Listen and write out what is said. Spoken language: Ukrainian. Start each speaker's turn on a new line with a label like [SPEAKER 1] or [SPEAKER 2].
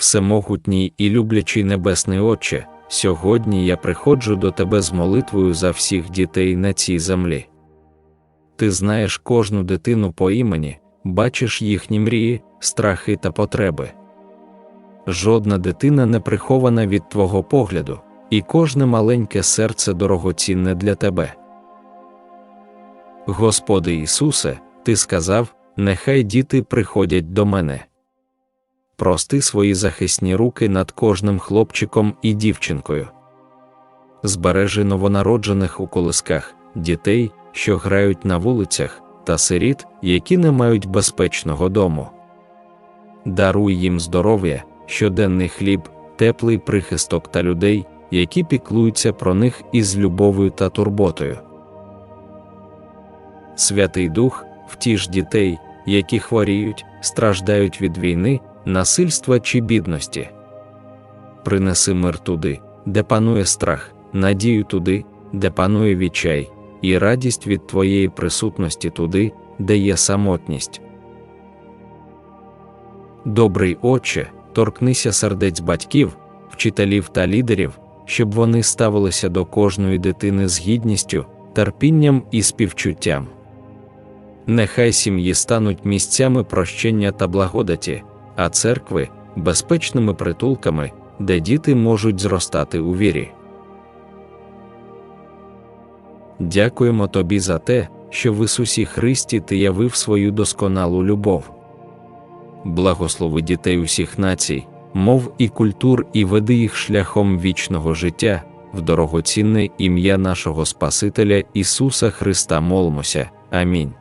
[SPEAKER 1] Всемогутній і люблячий Небесний Отче, сьогодні я приходжу до Тебе з молитвою за всіх дітей на цій землі. Ти знаєш кожну дитину по імені, бачиш їхні мрії, страхи та потреби. Жодна дитина не прихована від Твого погляду, і кожне маленьке серце дорогоцінне для Тебе. Господи Ісусе, Ти сказав, нехай діти приходять до мене. Прости свої захисні руки над кожним хлопчиком і дівчинкою. Збережи новонароджених у колисках, дітей, що грають на вулицях, та сиріт, які не мають безпечного дому. Даруй їм здоров'я, щоденний хліб, теплий прихисток та людей, які піклуються про них із любов'ю та турботою. Святий Дух, втіш дітей, які хворіють, страждають від війни, насильства чи бідності. Принеси мир туди, де панує страх, надію туди, де панує відчай, і радість від Твоєї присутності туди, де є самотність. Добрий Отче, торкнися сердець батьків, вчителів та лідерів, щоб вони ставилися до кожної дитини з гідністю, терпінням і співчуттям. Нехай сім'ї стануть місцями прощення та благодаті, а церкви безпечними притулками, де діти можуть зростати у вірі. Дякуємо Тобі за те, що в Ісусі Христі Ти явив свою досконалу любов. Благослови дітей усіх націй, мов і культур, і веди їх шляхом вічного життя, в дорогоцінне ім'я нашого Спасителя Ісуса Христа молимося. Амінь.